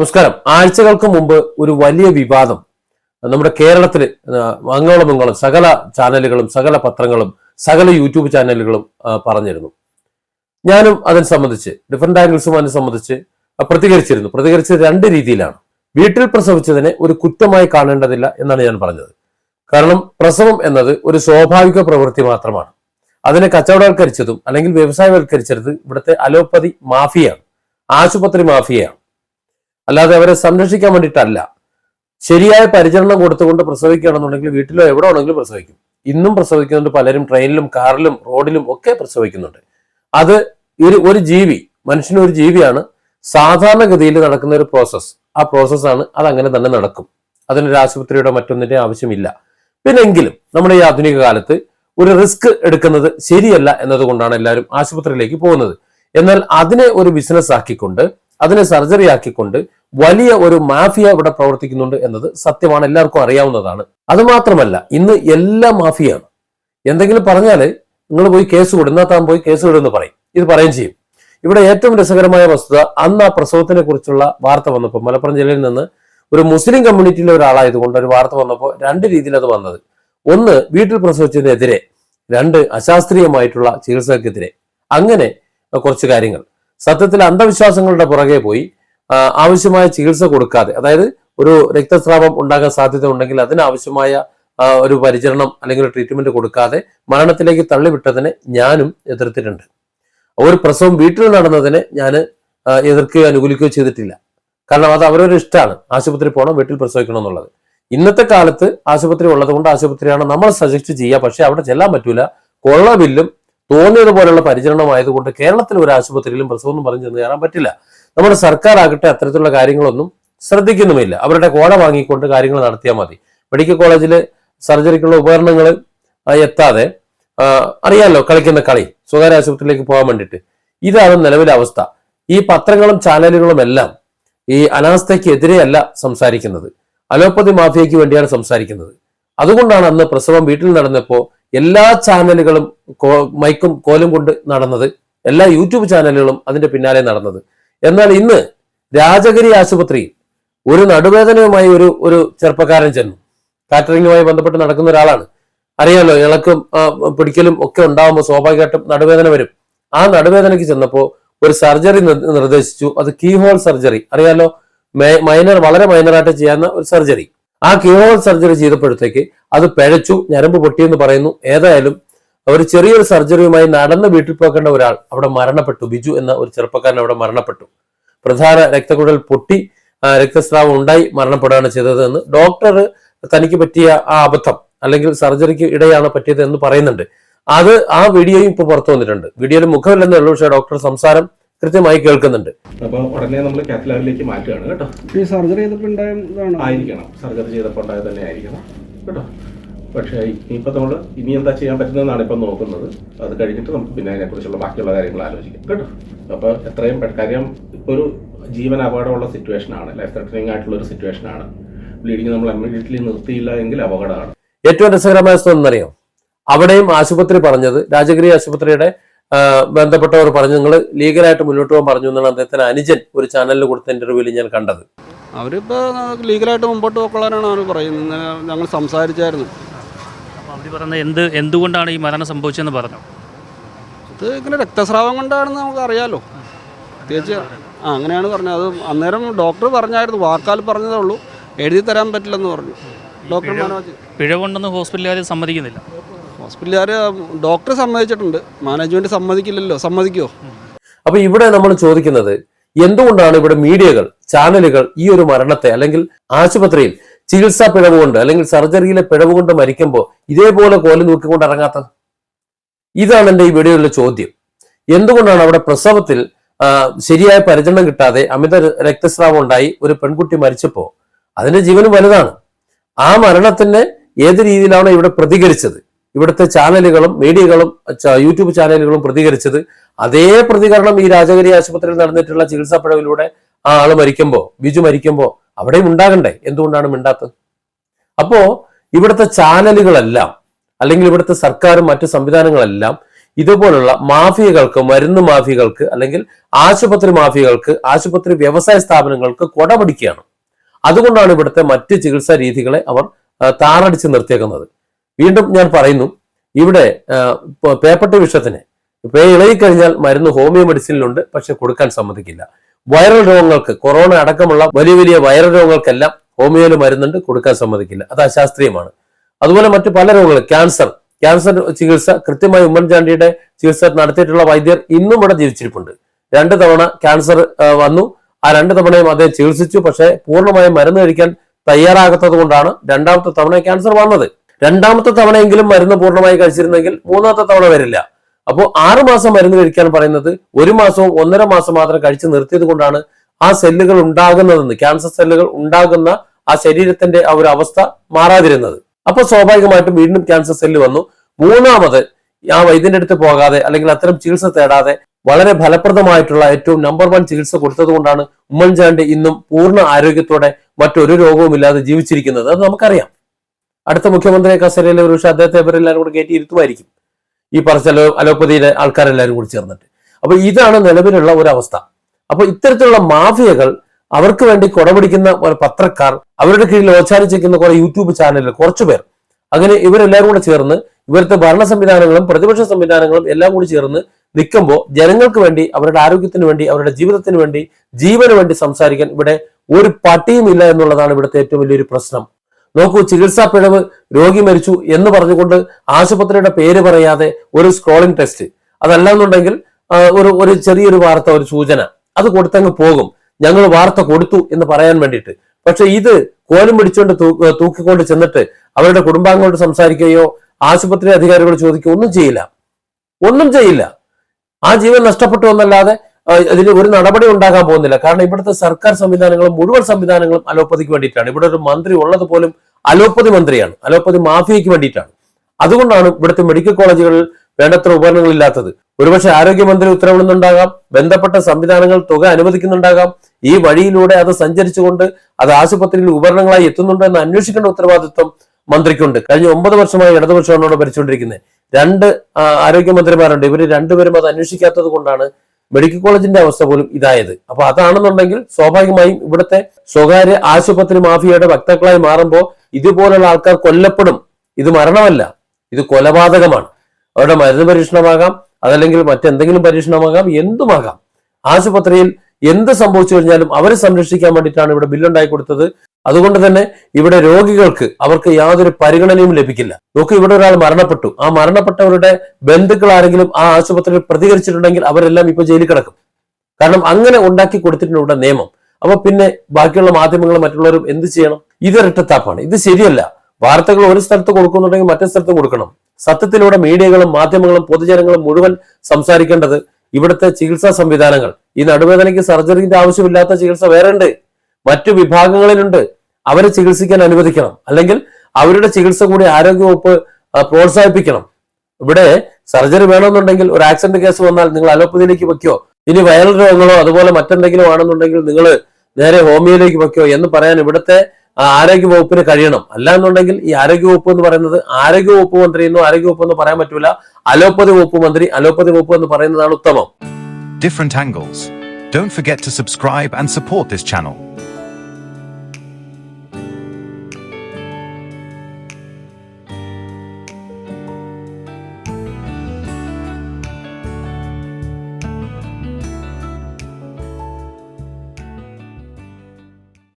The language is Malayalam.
നമസ്കാരം. ആഴ്ചകൾക്ക് മുമ്പ് ഒരു വലിയ വിവാദം നമ്മുടെ കേരളത്തിൽ അങ്ങോളം ഇങ്ങോളം സകല ചാനലുകളും സകല പത്രങ്ങളും സകല യൂട്യൂബ് ചാനലുകളും പറഞ്ഞിരുന്നു. ഞാനും അതിനെ സംബന്ധിച്ച് ഡിഫറെന്റ് ആംഗിൾസും അതിനെ സംബന്ധിച്ച് പ്രതികരിച്ചിരുന്നു. പ്രതികരിച്ചത് രണ്ട് രീതിയിലാണ്. വീട്ടിൽ പ്രസവിച്ചതിനെ ഒരു കുറ്റമായി കാണേണ്ടതില്ല എന്നാണ് ഞാൻ പറഞ്ഞത്. കാരണം പ്രസവം എന്നത് ഒരു സ്വാഭാവിക പ്രവൃത്തി മാത്രമാണ്. അതിനെ കച്ചവടവൽക്കരിച്ചതും അല്ലെങ്കിൽ വ്യവസായവൽക്കരിച്ചത് ഇവിടുത്തെ അലോപ്പതി മാഫിയാണ് ആശുപത്രി മാഫിയയാണ്. അല്ലാതെ അവരെ സംരക്ഷിക്കാൻ വേണ്ടിയിട്ടല്ല. ശരിയായ പരിചരണം കൊടുത്തുകൊണ്ട് പ്രസവിക്കുകയാണെന്നുണ്ടെങ്കിൽ വീട്ടിലോ എവിടെ ആണെങ്കിലും പ്രസവിക്കും. ഇന്നും പ്രസവിക്കുന്നുണ്ട് പലരും ട്രെയിനിലും കാറിലും റോഡിലും ഒക്കെ പ്രസവിക്കുന്നുണ്ട്. അത് ഒരു ഒരു ജീവി മനുഷ്യന് ഒരു ജീവിയാണ് സാധാരണഗതിയിൽ നടക്കുന്ന ഒരു പ്രോസസ്സ് ആ പ്രോസസ്സാണ് അത് അങ്ങനെ തന്നെ നടക്കും. അതിനൊരു ആശുപത്രിയുടെ മറ്റൊന്നിന്റെ ആവശ്യമില്ല. പിന്നെങ്കിലും നമ്മുടെ ഈ ആധുനിക കാലത്ത് ഒരു റിസ്ക് എടുക്കുന്നത് ശരിയല്ല എന്നതുകൊണ്ടാണ് എല്ലാവരും ആശുപത്രിയിലേക്ക് പോകുന്നത്. എന്നാൽ അതിനെ ഒരു ബിസിനസ് ആക്കിക്കൊണ്ട് അതിനെ സർജറി ആക്കിക്കൊണ്ട് വലിയ ഒരു മാഫിയ ഇവിടെ പ്രവർത്തിക്കുന്നുണ്ട് എന്നത് സത്യമാണ് എല്ലാവർക്കും അറിയാവുന്നതാണ്. അത് മാത്രമല്ല ഇന്ന് എല്ലാ മാഫിയാണ് എന്തെങ്കിലും പറഞ്ഞാൽ നിങ്ങൾ പോയി കേസ് കൊടുന്നാ താൻ പോയി കേസ് കൊടുന്ന് പറയും. ഇത് പറയുകയും ചെയ്യും. ഇവിടെ ഏറ്റവും രസകരമായ വസ്തുത അന്ന് ആ പ്രസവത്തിനെ കുറിച്ചുള്ള വാർത്ത വന്നപ്പോൾ മലപ്പുറം ജില്ലയിൽ നിന്ന് ഒരു മുസ്ലിം കമ്മ്യൂണിറ്റിയിലെ ഒരാളായതുകൊണ്ട് ഒരു വാർത്ത വന്നപ്പോൾ രണ്ട് രീതിയിൽ അത് വന്നത്. ഒന്ന് വീട്ടിൽ പ്രസവിച്ചതിനെതിരെ. രണ്ട് അശാസ്ത്രീയമായിട്ടുള്ള ചികിത്സക്കെതിരെ. അങ്ങനെ കുറച്ച് കാര്യങ്ങൾ. സത്യത്തിൽ അന്ധവിശ്വാസങ്ങളുടെ പുറകെ പോയി ആവശ്യമായ ചികിത്സ കൊടുക്കാതെ അതായത് ഒരു രക്തസ്രാവം ഉണ്ടാകാൻ സാധ്യത ഉണ്ടെങ്കിൽ അതിനാവശ്യമായ ഒരു പരിചരണം അല്ലെങ്കിൽ ട്രീറ്റ്മെന്റ് കൊടുക്കാതെ മരണത്തിലേക്ക് തള്ളിവിട്ടതിനെ ഞാനും എതിർത്തിട്ടുണ്ട്. ഒരു പ്രസവം വീട്ടിൽ നടന്നതിനെ ഞാൻ എതിർക്കുകയോ അനുകൂലിക്കുകയോ ചെയ്തിട്ടില്ല. കാരണം അത് അവരൊരു ഇഷ്ടമാണ്. ആശുപത്രി പോകണം വീട്ടിൽ പ്രസവിക്കണം എന്നുള്ളത്. ഇന്നത്തെ കാലത്ത് ആശുപത്രി ഉള്ളത് കൊണ്ട് ആശുപത്രിയാണ് നമ്മൾ സജസ്റ്റ് ചെയ്യുക. പക്ഷെ അവിടെ ചെല്ലാൻ പറ്റൂല. കൊള്ള ബില്ലും തോന്നിയതുപോലുള്ള പരിചരണമായതുകൊണ്ട് കേരളത്തിലെ ഒരു ആശുപത്രിയിലും പ്രസവം എന്ന് പറഞ്ഞ് ചെന്ന് കയറാൻ പറ്റില്ല. നമ്മുടെ സർക്കാർ ആകട്ടെ അത്തരത്തിലുള്ള കാര്യങ്ങളൊന്നും ശ്രദ്ധിക്കുന്നുമില്ല. അവരുടെ കോട വാങ്ങിക്കൊണ്ട് കാര്യങ്ങൾ നടത്തിയാൽ മതി. മെഡിക്കൽ കോളേജിൽ സർജറിക്കുള്ള ഉപകരണങ്ങൾ എത്താതെ അറിയാമല്ലോ കളിക്കുന്ന കളി സ്വകാര്യ ആശുപത്രിയിലേക്ക് പോകാൻ വേണ്ടിയിട്ട്. ഇതാണ് നിലവിലെ അവസ്ഥ. ഈ പത്രങ്ങളും ചാനലുകളും എല്ലാം ഈ അനാസ്ഥയ്ക്കെതിരെയല്ല സംസാരിക്കുന്നത്. അലോപ്പതി മാഫിയയ്ക്ക് വേണ്ടിയാണ് സംസാരിക്കുന്നത്. അതുകൊണ്ടാണ് അന്ന് പ്രസവം വീട്ടിൽ നടന്നപ്പോൾ എല്ലാ ചാനലുകളും മൈക്കും കോലും കൊണ്ട് നടന്നത്. എല്ലാ യൂട്യൂബ് ചാനലുകളും അതിന്റെ പിന്നാലെ നടന്നത്. എന്നാൽ ഇന്ന് രാജഗിരി ആശുപത്രിയിൽ ഒരു നടുവേദനയുമായി ഒരു ഒരു ചെറുപ്പക്കാരൻ ചെന്നു. കാറ്ററിംഗുമായി ബന്ധപ്പെട്ട് നടക്കുന്ന ഒരാളാണ്. അറിയാമല്ലോ ഇളക്കും പിടിക്കലും ഒക്കെ ഉണ്ടാവുമ്പോൾ സ്വാഭാവികമായിട്ടും നടുവേദന വരും. ആ നടുവേദനയ്ക്ക് ചെന്നപ്പോൾ ഒരു സർജറി നിർദ്ദേശിച്ചു. അത് കീഹോൾ സർജറി. അറിയാലോ മൈനർ വളരെ മൈനറായിട്ട് ചെയ്യാവുന്ന ഒരു സർജറി. ആ കീഹോൾ സർജറി ചെയ്തപ്പോഴത്തേക്ക് അത് പിഴച്ചു ഞരമ്പ് പൊട്ടിയെന്ന് പറയുന്നു. ഏതായാലും ഒരു ചെറിയൊരു സർജറിയുമായി നടന്ന് വീട്ടിൽ പോകേണ്ട ഒരാൾ അവിടെ മരണപ്പെട്ടു. ബിജു എന്ന ഒരു ചെറുപ്പക്കാരൻ അവിടെ മരണപ്പെട്ടു. പ്രധാന രക്തക്കുഴൽ പൊട്ടി ആ, രക്തസ്രാവം ഉണ്ടായി മരണപ്പെടുകയാണ് ചെയ്തത് എന്ന് ഡോക്ടർ തനിക്ക് പറ്റിയ ആ അബദ്ധം അല്ലെങ്കിൽ സർജറിക്ക് ഇടയാണ് പറ്റിയത് എന്ന് പറയുന്നുണ്ട്. അത് ആ വീഡിയോയും ഇപ്പൊ പുറത്തു വന്നിട്ടുണ്ട്. വീഡിയോയിൽ മുഖമില്ലെന്നേ ഉള്ളൂ പക്ഷേ ഡോക്ടർ സംസാരം കൃത്യമായി കേൾക്കുന്നുണ്ട്. അപ്പോൾ ഉടനെ നമ്മൾ കാത്തലാബിലേക്ക് മാറ്റുകയാണ് കേട്ടോ. ഈ സർജറി ചെയ്തപ്പോൾ ഉണ്ടായതാണ് ആയിരിക്കണം. സർജറി ചെയ്തപ്പോൾ ഉണ്ടായത് തന്നെ ആയിരിക്കണം. കേട്ടോ. പക്ഷേ ഇനിയിപ്പോൾ നമ്മൾ ഇനി എന്താ ചെയ്യാൻ പറ്റുന്നതെന്നാണ് ഇപ്പം നോക്കുന്നത്. അത് കഴിഞ്ഞിട്ട് നമുക്ക് പിന്നെ അതിനെക്കുറിച്ചുള്ള ബാക്കിയുള്ള കാര്യങ്ങൾ ആലോചിക്കാം. കേട്ടോ? അപ്പോൾ എത്രയും കാര്യം ഇപ്പോൾ ഒരു ജീവൻ അപകടമുള്ള സിറ്റുവേഷനാണ്. ലൈഫ് ത്രെറ്റനിങ് ആയിട്ടുള്ള ഒരു സിറ്റുവേഷനാണ്. ബ്ലീഡിങ് നമ്മൾ ഇമ്മീഡിയറ്റ്ലി നിർത്തിയില്ല എങ്കിൽ അപകടമാണ്. ഏറ്റവും രസകരമായ വസ്തു എന്നറിയാം അവിടെയും ആശുപത്രി പറഞ്ഞത് രാജഗിരി ആശുപത്രിയുടെ ബന്ധപ്പെട്ടവർ പറഞ്ഞു. നിങ്ങൾ ലീഗലായിട്ട് മുന്നോട്ട് പോകാൻ പറഞ്ഞു എന്നാണ് അദ്ദേഹത്തിന് അനുജൻ ഒരു ചാനലിൽ കൊടുത്ത ഇന്റർവ്യൂവിൽ ഞാൻ കണ്ടത്. അവരിപ്പോൾ ലീഗലായിട്ട് മുമ്പോട്ട് പോയിക്കൊള്ളാനാണ് അവർ പറയുന്നത്. ഞങ്ങൾ സംസാരിച്ചായിരുന്നു. അവർ പറയുന്നത് എന്ത് എന്തുകൊണ്ടാണ് ഈ മരണം സംഭവിച്ചതെന്ന് പറഞ്ഞു? ഇത് ഇങ്ങനെ രക്തസ്രാവം കൊണ്ടാണെന്ന് നമുക്ക് അറിയാലോ പ്രത്യേകിച്ച് ആ അങ്ങനെയാണ് പറഞ്ഞത്. അത് അന്നേരം ഡോക്ടർ പറഞ്ഞായിരുന്നു. വാക്കാൽ പറഞ്ഞതേ ഉള്ളൂ എഴുതി തരാൻ പറ്റില്ലെന്ന് പറഞ്ഞു. ഡോക്ടർ മനോജ് പിഴവുണ്ടെന്ന് ഹോസ്പിറ്റലുകാർ സമ്മതിക്കുന്നില്ല. ഹോസ്പിറ്റലുകാർ ഡോക്ടർ സമ്മതിച്ചിട്ടുണ്ട്. മാനേജ്മെന്റ് സമ്മതിക്കില്ലല്ലോ. സമ്മതിക്കുമോ അപ്പൊ ഇവിടെ നമ്മൾ ചോദിക്കുന്നത് എന്തുകൊണ്ടാണ് ഇവിടെ മീഡിയകൾ ചാനലുകൾ ഈ ഒരു മരണത്തെ അല്ലെങ്കിൽ ആശുപത്രിയിൽ ചികിത്സാ പിഴവ് കൊണ്ട് അല്ലെങ്കിൽ സർജറിയിലെ പിഴവ് കൊണ്ട് മരിക്കുമ്പോൾ ഇതേപോലെ കോലം നോക്കിക്കൊണ്ട് ഇറങ്ങാത്തത്? ഇതാണ് എന്റെ ഈ വീഡിയോയിലെ ചോദ്യം. എന്തുകൊണ്ടാണ് അവിടെ പ്രസവത്തിൽ ശരിയായ പരിചരണം കിട്ടാതെ അമിത രക്തസ്രാവം ഉണ്ടായി ഒരു പെൺകുട്ടി മരിച്ചപ്പോൾ അതിന്റെ ജീവനും വലുതാണ്. ആ മരണത്തിന് ഏത് രീതിയിലാണ് ഇവിടെ പ്രതികരിച്ചത്? ഇവിടുത്തെ ചാനലുകളും മീഡിയകളും യൂട്യൂബ് ചാനലുകളും പ്രതികരിച്ചത് അതേ പ്രതികരണം ഈ രാജഗിരി ആശുപത്രിയിൽ നടന്നിട്ടുള്ള ചികിത്സാ പിഴവിലൂടെ ആ ആൾ മരിക്കുമ്പോ ബിജു മരിക്കുമ്പോ അവിടെയും ഉണ്ടാകണ്ടേ? എന്തുകൊണ്ടാണ് മിണ്ടാത്തത്? അപ്പോ ഇവിടുത്തെ ചാനലുകളെല്ലാം അല്ലെങ്കിൽ ഇവിടുത്തെ സർക്കാരും മറ്റു സംവിധാനങ്ങളെല്ലാം ഇതുപോലുള്ള മാഫിയകൾക്ക് മരുന്ന് മാഫിയകൾക്ക് അല്ലെങ്കിൽ ആശുപത്രി മാഫിയകൾക്ക് ആശുപത്രി വ്യവസായ സ്ഥാപനങ്ങൾക്ക് കൊടപിടിക്കുകയാണ്. അതുകൊണ്ടാണ് ഇവിടുത്തെ മറ്റ് ചികിത്സാ രീതികളെ അവർ താറടിച്ച് നിർത്തിയേക്കുന്നത്. വീണ്ടും ഞാൻ പറയുന്നു ഇവിടെ ഇപ്പൊ പേപ്പട്ടി വിഷത്തിന് പേ ഇളകിക്കഴിഞ്ഞാൽ മരുന്ന് ഹോമിയോ മെഡിസിനിലുണ്ട് പക്ഷെ കൊടുക്കാൻ സമ്മതിക്കില്ല. വൈറൽ രോഗങ്ങൾക്ക് കൊറോണ അടക്കമുള്ള വലിയ വലിയ വൈറൽ രോഗങ്ങൾക്കെല്ലാം ഹോമിയോയിൽ മരുന്നുണ്ട് കൊടുക്കാൻ സമ്മതിക്കില്ല. അത് അശാസ്ത്രീയമാണ്. അതുപോലെ മറ്റു പല രോഗങ്ങൾ ക്യാൻസർ. ക്യാൻസർ ചികിത്സ കൃത്യമായി ഉമ്മൻചാണ്ടിയുടെ ചികിത്സ നടത്തിയിട്ടുള്ള വൈദ്യർ ഇന്നും ഇവിടെ ജീവിച്ചിരിപ്പുണ്ട്. രണ്ട് തവണ ക്യാൻസർ വന്നു. ആ രണ്ട് തവണയും അദ്ദേഹം ചികിത്സിച്ചു. പക്ഷേ പൂർണമായും മരുന്ന് കഴിക്കാൻ തയ്യാറാകാത്തത് കൊണ്ടാണ് രണ്ടാമത്തെ തവണ ക്യാൻസർ വന്നത്. രണ്ടാമത്തെ തവണയെങ്കിലും മരുന്ന് പൂർണമായി കഴിച്ചിരുന്നെങ്കിൽ മൂന്നാമത്തെ തവണ വരില്ല. അപ്പോൾ ആറ് മാസം മരുന്ന് കഴിക്കാൻ പറയുന്നത് ഒരു മാസവും ഒന്നര മാസം മാത്രം കഴിച്ചു നിർത്തിയത് കൊണ്ടാണ് ആ സെല്ലുകൾ ഉണ്ടാകുന്നതെന്ന് ക്യാൻസർ സെല്ലുകൾ ഉണ്ടാകുന്ന ആ ശരീരത്തിന്റെ ആ ഒരു അവസ്ഥ മാറാതിരുന്നത്. അപ്പൊ സ്വാഭാവികമായിട്ടും വീണ്ടും ക്യാൻസർ സെല്ല് വന്നു. മൂന്നാമത് ആ വൈദ്യന്റെ അടുത്ത് പോകാതെ അല്ലെങ്കിൽ അത്തരം ചികിത്സ തേടാതെ വളരെ ഫലപ്രദമായിട്ടുള്ള ഏറ്റവും നമ്പർ വൺ ചികിത്സ കൊടുത്തത് കൊണ്ടാണ് ഉമ്മൻചാണ്ടി ഇന്നും പൂർണ ആരോഗ്യത്തോടെ മറ്റൊരു രോഗവും ഇല്ലാതെ ജീവിച്ചിരിക്കുന്നത്. അത് നമുക്കറിയാം. അടുത്ത മുഖ്യമന്ത്രി കസേരയിൽ ഒരു പക്ഷേ അദ്ദേഹത്തെ ഇവരെല്ലാവരും കൂടെ കയറ്റി ഇരുത്തുമായിരിക്കും. ഈ പറഞ്ഞ അലോ അലോപ്പതിയിലെ ആൾക്കാരെല്ലാവരും കൂടി ചേർന്നിട്ട്. അപ്പൊ ഇതാണ് നിലവിലുള്ള ഒരു അവസ്ഥ. അപ്പൊ ഇത്തരത്തിലുള്ള മാഫിയകൾ അവർക്ക് വേണ്ടി കൊടപിടിക്കുന്ന ഒരു പത്രക്കാർ അവരുടെ കീഴിൽ ഓച്ചാരിച്ചിരിക്കുന്ന കുറെ യൂട്യൂബ് ചാനലുകൾ കുറച്ചു പേർ. അങ്ങനെ ഇവരെല്ലാവരും കൂടെ ചേർന്ന് ഇവരുടെ ഭരണ സംവിധാനങ്ങളും പ്രതിപക്ഷ സംവിധാനങ്ങളും എല്ലാം കൂടി ചേർന്ന് നിൽക്കുമ്പോൾ ജനങ്ങൾക്ക് വേണ്ടി അവരുടെ ആരോഗ്യത്തിന് വേണ്ടി അവരുടെ ജീവിതത്തിന് വേണ്ടി ജീവന് വേണ്ടി സംസാരിക്കാൻ ഇവിടെ ഒരു പട്ടിയും ഇല്ല എന്നുള്ളതാണ് ഇവിടുത്തെ ഏറ്റവും വലിയൊരു പ്രശ്നം. നോക്കൂ ചികിത്സാ പിഴവ് രോഗി മരിച്ചു എന്ന് പറഞ്ഞുകൊണ്ട് ആശുപത്രിയുടെ പേര് പറയാതെ ഒരു സ്ക്രോളിംഗ് ടെസ്റ്റ് അതല്ല എന്നുണ്ടെങ്കിൽ ഒരു ഒരു ചെറിയൊരു വാർത്ത ഒരു സൂചന അത് കൊടുത്തങ്ങ് പോകും. ഞങ്ങൾ വാർത്ത കൊടുത്തു എന്ന് പറയാൻ വേണ്ടിയിട്ട്. പക്ഷെ ഇത് കോലും പിടിച്ചുകൊണ്ട് തൂക്കിക്കൊണ്ട് ചെന്നിട്ട് അവരുടെ കുടുംബാംഗങ്ങളോട് സംസാരിക്കുകയോ ആശുപത്രി അധികാരികളോട് ചോദിക്കുകയോ ഒന്നും ചെയ്യില്ല. ഒന്നും ചെയ്യില്ല. ആ ജീവൻ നഷ്ടപ്പെട്ടു എന്നല്ലാതെ ഇതിന് ഒരു നടപടി ഉണ്ടാകാൻ പോകുന്നില്ല. കാരണം ഇവിടുത്തെ സർക്കാർ സംവിധാനങ്ങളും മുഴുവൻ സംവിധാനങ്ങളും അലോപ്പതിക്ക് വേണ്ടിയിട്ടാണ്. ഇവിടെ ഒരു മന്ത്രി ഉള്ളത് പോലും അലോപ്പതി മന്ത്രിയാണ്. അലോപ്പതി മാഫിയയ്ക്ക് വേണ്ടിയിട്ടാണ്. അതുകൊണ്ടാണ് ഇവിടുത്തെ മെഡിക്കൽ കോളേജുകളിൽ വേണ്ടത്ര ഉപകരണങ്ങൾ ഇല്ലാത്തത് ഒരുപക്ഷെ ആരോഗ്യമന്ത്രി ഉത്തരവിടുന്നുണ്ടാകാം. ബന്ധപ്പെട്ട സംവിധാനങ്ങൾ തുക അനുവദിക്കുന്നുണ്ടാകാം. ഈ വഴിയിലൂടെ അത് സഞ്ചരിച്ചുകൊണ്ട് അത് ആശുപത്രിയിൽ ഉപകരണങ്ങളായി എത്തുന്നുണ്ടോ എന്ന് അന്വേഷിക്കേണ്ട ഉത്തരവാദിത്വം മന്ത്രിക്കുണ്ട്. കഴിഞ്ഞ ഒമ്പത് വർഷമായി ഇടതുപക്ഷമാണ് ഇവിടെ ഭരിച്ചുകൊണ്ടിരിക്കുന്നത്. രണ്ട് ആരോഗ്യമന്ത്രിമാരുണ്ട്. ഇവർ രണ്ടുപേരും അത് അന്വേഷിക്കാത്തത് കൊണ്ടാണ് മെഡിക്കൽ കോളേജിന്റെ അവസ്ഥ പോലും ഇതായത്. അപ്പൊ അതാണെന്നുണ്ടെങ്കിൽ സ്വാഭാവികമായും ഇവിടുത്തെ സ്വകാര്യ ആശുപത്രി മാഫിയയുടെ വക്താക്കളായി മാറുമ്പോൾ ഇതുപോലുള്ള ആൾക്കാർ കൊല്ലപ്പെടും. ഇത് മരണമല്ല. ഇത് കൊലപാതകമാണ്. അവരുടെ മരുന്ന് പരീക്ഷണമാകാം അതല്ലെങ്കിൽ മറ്റെന്തെങ്കിലും പരീക്ഷണമാകാം എന്തുമാകാം. ആശുപത്രിയിൽ എന്ത് സംഭവിച്ചു കഴിഞ്ഞാലും അവരെ സംരക്ഷിക്കാൻ വേണ്ടിയിട്ടാണ് ഇവിടെ ബില്ലുണ്ടായി കൊടുത്തത്. അതുകൊണ്ട് തന്നെ ഇവിടെ രോഗികൾക്ക് അവർക്ക് യാതൊരു പരിഗണനയും ലഭിക്കില്ല. നോക്കൂ ഇവിടെ ഒരാൾ മരണപ്പെട്ടു. ആ മരണപ്പെട്ടവരുടെ ബന്ധുക്കൾ ആരെങ്കിലും ആ ആശുപത്രിയിൽ പ്രതികരിച്ചിട്ടുണ്ടെങ്കിൽ അവരെല്ലാം ഇപ്പൊ ജയിലിൽ കിടക്കും. കാരണം അങ്ങനെ ഉണ്ടാക്കി കൊടുത്തിട്ടുണ്ട് ഇവിടെ നിയമം. അപ്പൊ പിന്നെ ബാക്കിയുള്ള മാധ്യമങ്ങളും മറ്റുള്ളവരും എന്ത് ചെയ്യണം? ഇത് ഇരട്ടത്താപ്പാണ് ഇത് ശരിയല്ല. വാർത്തകൾ ഒരു സ്ഥലത്ത് കൊടുക്കുന്നുണ്ടെങ്കിൽ മറ്റേ സ്ഥലത്ത് കൊടുക്കണം. സത്യത്തിലൂടെ മീഡിയകളും മാധ്യമങ്ങളും പൊതുജനങ്ങളും മുഴുവൻ സംസാരിക്കേണ്ടത് ഇവിടുത്തെ ചികിത്സാ സംവിധാനങ്ങൾ. ഈ നടുവേദനയ്ക്ക് സർജറിന്റെ ആവശ്യമില്ലാത്ത ചികിത്സ വേറെ ഉണ്ട്. മറ്റു വിഭാഗങ്ങളിലുണ്ട്. അവരെ ചികിത്സിക്കാൻ അനുവദിക്കണം. അല്ലെങ്കിൽ അവരുടെ ചികിത്സ കൂടി ആരോഗ്യവകുപ്പ് പ്രോത്സാഹിപ്പിക്കണം. ഇവിടെ സർജറി വേണമെന്നുണ്ടെങ്കിൽ ഒരു ആക്സിഡന്റ് കേസ് വന്നാൽ നിങ്ങൾ അലോപ്പതിയിലേക്ക് വെക്കോ ഇനി വൈറൽ രോഗങ്ങളോ അതുപോലെ മറ്റെന്തെങ്കിലും ആണെന്നുണ്ടെങ്കിൽ നിങ്ങൾ നേരെ ഹോമിയോയിലേക്ക് വെക്കോ എന്ന് പറയാൻ ഇവിടുത്തെ ആരോഗ്യവകുപ്പിന് ആരോഗ്യ വകുപ്പിന് കഴിയണം. അല്ല എന്നുണ്ടെങ്കിൽ ഈ ആരോഗ്യ വകുപ്പ് എന്ന് പറയുന്നത് ആരോഗ്യ വകുപ്പ് മന്ത്രി എന്നോ ആരോഗ്യ വകുപ്പ് എന്ന് പറയാൻ പറ്റൂല. അലോപ്പതി വകുപ്പ് മന്ത്രി അലോപ്പതി വകുപ്പ് എന്ന് പറയുന്നതാണ് ഉത്തമം. Different angles. Don't forget to subscribe and support this channel.